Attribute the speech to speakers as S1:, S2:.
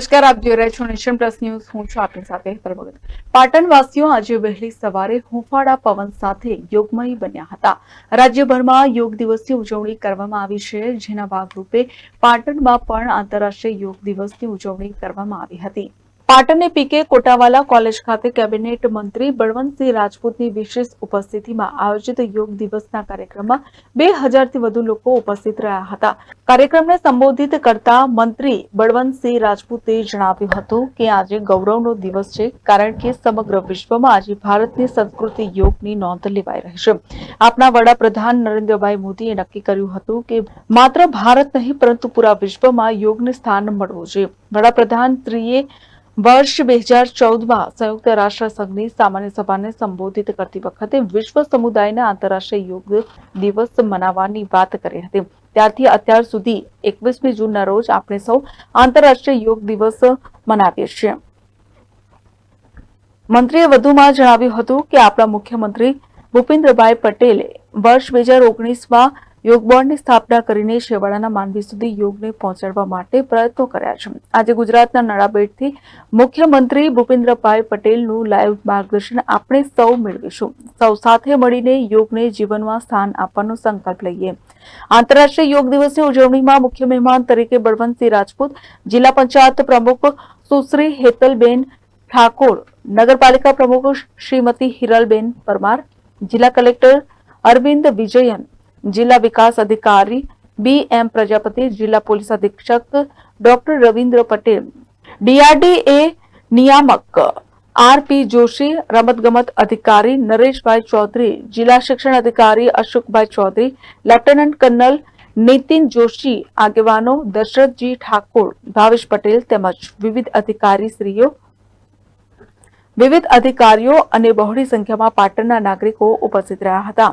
S1: નમસ્કાર, આપ જોઈ રહ્યા છો નેશન પ્લસ ન્યૂઝ. હું છું આપની સાથે હેતલ ભગત. પાટણવાસીઓ આજે વહેલી સવારે હુંફાળા પવન સાથે યોગમય બન્યા હતા. રાજ્યભરમાં યોગ દિવસની ઉજવણી કરવામાં આવી છે, જેના ભાગરૂપે પાટણમાં પણ આંતરરાષ્ટ્રીય યોગ દિવસની ઉજવણી કરવામાં આવી હતી. પાટણની પીકે કોટાવાલા કોલેજ ખાતે કેબિનેટ મંત્રી બળવંતસિંહ રાજપૂતની વિશેષ ઉપસ્થિતિમાં આયોજિત યોગ દિવસના કાર્યક્રમમાં બે હજારથી વધુ લોકો ઉપસ્થિત રહ્યા હતા. કાર્યક્રમને સંબોધિત કરતા મંત્રી બળવંતસિંહ રાજપૂતે જણાવ્યું હતું કે આજે ગૌરવનો દિવસ છે, કારણ કે સમગ્ર વિશ્વમાં આજે ભારતની સંસ્કૃતિ યોગની નોંધ લેવાઈ રહી છે. આપના વડાપ્રધાન નરેન્દ્રભાઈ મોદીએ નક્કી કર્યું હતું કે માત્ર ભારત નહીં, પરંતુ પૂરા વિશ્વમાં યોગને સ્થાન મળવું જોઈએ. વડાપ્રધાન શ્રીએ વર્ષ બે હજાર ચૌદમાં સંયુક્ત રાષ્ટ્રસંઘની સામાન્ય સભાને સંબોધિત કરતી વખતે વિશ્વ સમુદાયના આંતરરાષ્ટ્રીય યોગ દિવસ મનાવવાની વાત કરી હતી. ત્યારથી અત્યાર સુધી એકવીસમી જૂનના રોજ આપણે સૌ આંતરરાષ્ટ્રીય યોગ દિવસ મનાવીએ છીએ. મંત્રીએ વધુમાં જણાવ્યું હતું કે આપણા મુખ્યમંત્રી ભૂપેન્દ્રભાઈ પટેલે વર્ષ બે હજાર ઓગણીસમાં યોગ બોર્ડની સ્થાપના કરીને છેવાડાના માનવી સુધી યોગને પહોંચાડવા માટે પ્રયત્નો કર્યા છે. આજે ગુજરાતના નડાબેટથી મુખ્યમંત્રી ભૂપેન્દ્રભાઈ પટેલનું લાઈવ માર્ગદર્શન આપણે સૌ મેળવીશું. સૌ સાથે મળીને યોગને જીવનમાં સ્થાન આપવાનો સંકલ્પ લઈએ. આંતરરાષ્ટ્રીય યોગ દિવસની ઉજવણીમાં મુખ્ય મહેમાન તરીકે બળવંતસિંહ રાજપૂત, જિલ્લા પંચાયત પ્રમુખ સુશ્રી હેતલબેન ઠાકોર, નગરપાલિકા પ્રમુખ શ્રીમતી હિરલબેન પરમાર, જિલ્લા કલેક્ટર અરવિંદ વિજયન જિલ્લા વિકાસ અધિકારી બી એમ પ્રજાપતિ, જિલ્લા પોલીસ અધિક્ષક ડોક્ટર રવિન્દ્ર પટેલ ડીઆરડીએ નિયામક આર પી જોશી, રમતગમત અધિકારી નરેશભાઈ ચૌધરી, જિલ્લા શિક્ષણ અધિકારી અશોકભાઈ ચૌધરી, લેફ્ટનન્ટ કર્નલ નીતિન જોશી, આગેવાનો દશરથજી ઠાકોર, ભાવેશ પટેલ તેમજ વિવિધ અધિકારીશ્રીઓ, વિવિધ અધિકારીઓ અને બહોળી સંખ્યામાં પાટણના નાગરિકો ઉપસ્થિત રહ્યા હતા.